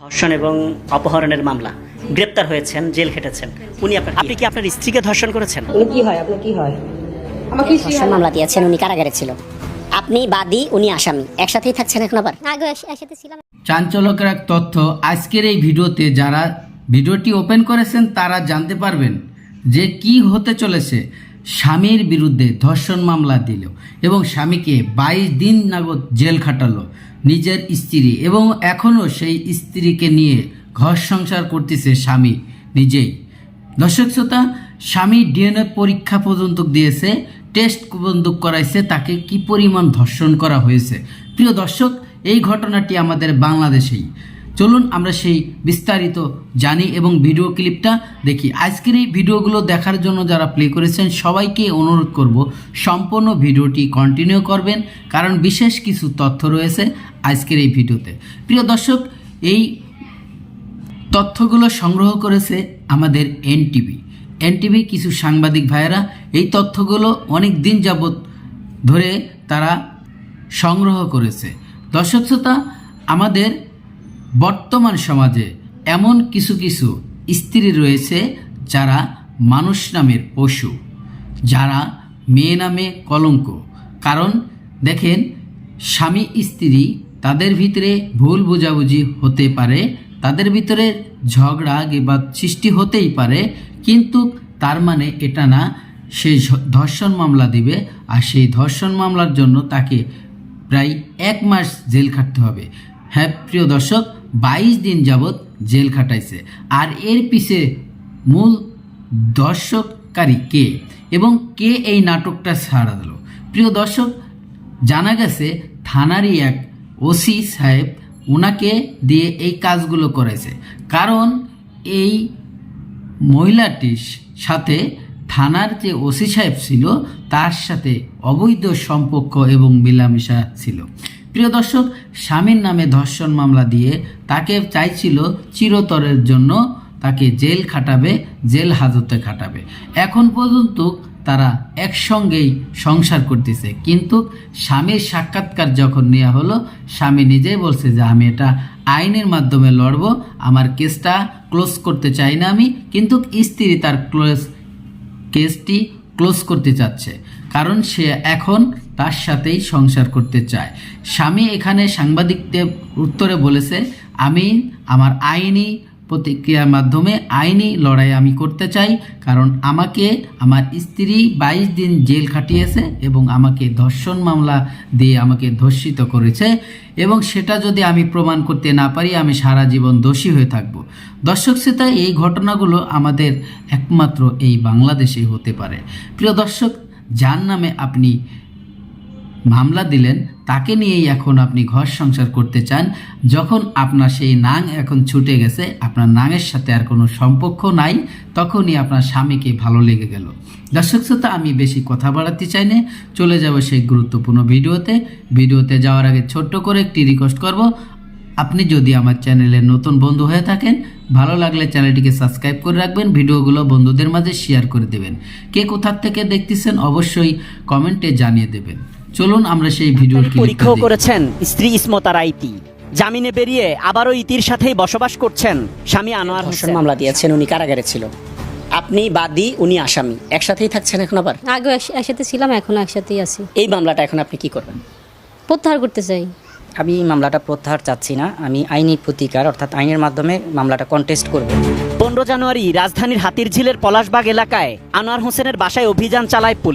ধর্ষণ এবং অপহরণের মামলা। গ্রেপ্তার হয়েছেন জেল খেটেছেন। উনি আপনার আপনি কি আপনার স্ত্রীকে ধর্ষণ করেছেন? উনি কি হয়? আপনার কি হয়? আমাকে ধর্ষণ মামলা দিয়েছেন উনি কারাগারে ছিল। আপনি বাদী উনি আসামি। একসাথেই থাকছেন এখন আবার? একসাথে ছিলাম। চাঞ্চল্যকর এক তথ্য আজকের এই ভিডিওতে যারা ভিডিওটি ওপেন করেছেন তারা জানতে পারবেন যে কি হতে চলেছে। স্বামীর বিরুদ্ধে ধর্ষণ মামলা দিল এবং স্বামীকে বাইশ দিন নাগদ জেল খাটালো নিজের স্ত্রী এবং এখনও সেই স্ত্রীকে নিয়ে ঘর সংসার করতেছে স্বামী নিজেই। দর্শক শ্রোতা, স্বামী ডিএনএ পরীক্ষা পর্যন্ত দিয়েছে, টেস্ট পর্যন্ত করাইছে, তাকে কি পরিমাণ ধর্ষণ করা হয়েছে? প্রিয় দর্শক, এই ঘটনাটি আমাদের বাংলাদেশেই। চলুন আমরা সেই বিস্তারিত জানি এবং ভিডিও ক্লিপটা দেখি। আজকের এই ভিডিওগুলো দেখার জন্য যারা প্লে করেছেন, সবাইকে অনুরোধ করব, সম্পূর্ণ ভিডিওটি কন্টিনিউ করবেন, কারণ বিশেষ কিছু তথ্য রয়েছে আজকের এই ভিডিওতে প্রিয় দর্শক, এই তথ্যগুলো সংগ্রহ করেছে আমাদের এনটিভি এনটিভি কিছু সাংবাদিক ভাইয়েরা এই তথ্যগুলো অনেক দিন যাবৎ ধরে তারা সংগ্রহ করেছে। দর্শক শ্রোতা, আমাদের বর্তমান সমাজে এমন কিছু কিছু স্ত্রী রয়েছে যারা মানুষ নামের পশু, যারা মেয়ে নামে কলঙ্ক। কারণ দেখেন, স্বামী স্ত্রী তাদের ভিতরে ভুল বোঝাবুঝি হতে পারে, তাদের ভিতরে ঝগড়া বা সৃষ্টি হতেই পারে, কিন্তু তার মানে এটা না, সে ধর্ষণ মামলা দিবে আর সেই ধর্ষণ মামলার জন্য তাকে প্রায় এক মাস জেল খাটতে হবে। হ্যাঁ প্রিয় দর্শক বাইশ দিন যাবৎ জেল খাটাইছে। আর এর পিছে মূল দর্শককারী কে? এবং কে এই নাটকটা ছাড়া দিল? প্রিয় দর্শক, জানা গেছে থানারই এক ওসি সাহেব ওনাকে দিয়ে এই কাজগুলো করেছে কারণ এই মহিলাটির সাথে থানার যে ওসি সাহেব ছিল, তার সাথে অবৈধ সম্পর্ক এবং মেলামেশা ছিল। প্রিয় দর্শক, স্বামীর নামে ধর্ষণ মামলা দিয়ে তাকে চাইছিল চিরতরের জন্য তাকে জেল খাটাবে, জেল হাজতে খাটাবে। এখন পর্যন্ত তারা একসঙ্গেই সংসার করতেছে। কিন্তু স্বামীর সাক্ষাৎকার যখন নেওয়া হলো, স্বামী নিজেই বলছে যে, আমি এটা আইনের মাধ্যমে লড়ব, আমার কেসটা ক্লোজ করতে চাই না আমি। কিন্তু স্ত্রী তার ক্লোজ কেসটি ক্লোজ করতে চাচ্ছে, কারণ সে এখন তার সাথেই সংসার করতে চায়। স্বামী এখানে সাংবাদিকদের উত্তরে বলেছে, আমি আমার আইনি প্রতিক্রিয়ার মাধ্যমে আইনি লড়াই আমি করতে চাই, কারণ আমাকে আমার স্ত্রী বাইশ দিন জেল খাটিয়েছে এবং আমাকে ধর্ষণ মামলা দিয়ে আমাকে ধর্ষিত করেছে এবং সেটা যদি আমি প্রমাণ করতে না পারি, আমি সারা জীবন দোষী হয়ে থাকব। দর্শক শ্রোতা, এই ঘটনাগুলো আমাদের একমাত্র এই বাংলাদেশে হতে পারে। প্রিয় দর্শক, যার নামে আপনি মামলা দিলেন, তাকে নিয়েই এখন আপনি ঘর সংসার করতে চান। যখন আপনার সেই নাং এখন ছুটে গেছে, আপনার নাঙের সাথে আর কোনো সম্পর্ক নাই, তখনই আপনার স্বামীকে ভালো লেগে গেল। দর্শক শ্রোতা, আমি বেশি কথা বাড়াতে চাই না। চলে যাব সেই গুরুত্বপূর্ণ ভিডিওতে। ভিডিওতে যাওয়ার আগে ছোট্ট করে একটি রিকোয়েস্ট করব। আপনি যদি আমার চ্যানেলের নতুন বন্ধু হয়ে থাকেন, ভালো লাগলে চ্যানেলটিকে সাবস্ক্রাইব করে রাখবেন, ভিডিওগুলো বন্ধুদের মাঝে শেয়ার করে দেবেন। কে কোথার থেকে দেখতেছেন, অবশ্যই কমেন্টে জানিয়ে দেবেন। চলুন আমরা সেই ভিডিওর পরীক্ষাও করেছেন স্ত্রী ইসমতা রাইতি জামিনে বেরিয়ে আবারও ইতির সাথেই বসবাস করছেন স্বামী আনোয়ার হোসেন। মামলা দিয়েছেন উনি কারাগারে ছিল। আপনি বাদী উনি আসামি। একসাথেই থাকছেন এখন আবার? আগে একসাথে ছিলাম এখনও একসাথেই আছি। এই মামলাটা এখন আপনি কি করবেন? প্রত্যাহার করতে চাই। আমি মামলাটা প্রত্যাহার চাচ্ছি না। আমি আইনি প্রতিকার অর্থাৎ আইনের মাধ্যমে মামলাটা কন্টেস্ট করব। পনেরো জানুয়ারি রাজধানীর হাতিরঝিলের পলাশবাগ এলাকায় আনোয়ার হোসেনের বাসায় অভিযান চালায় পুলিশ।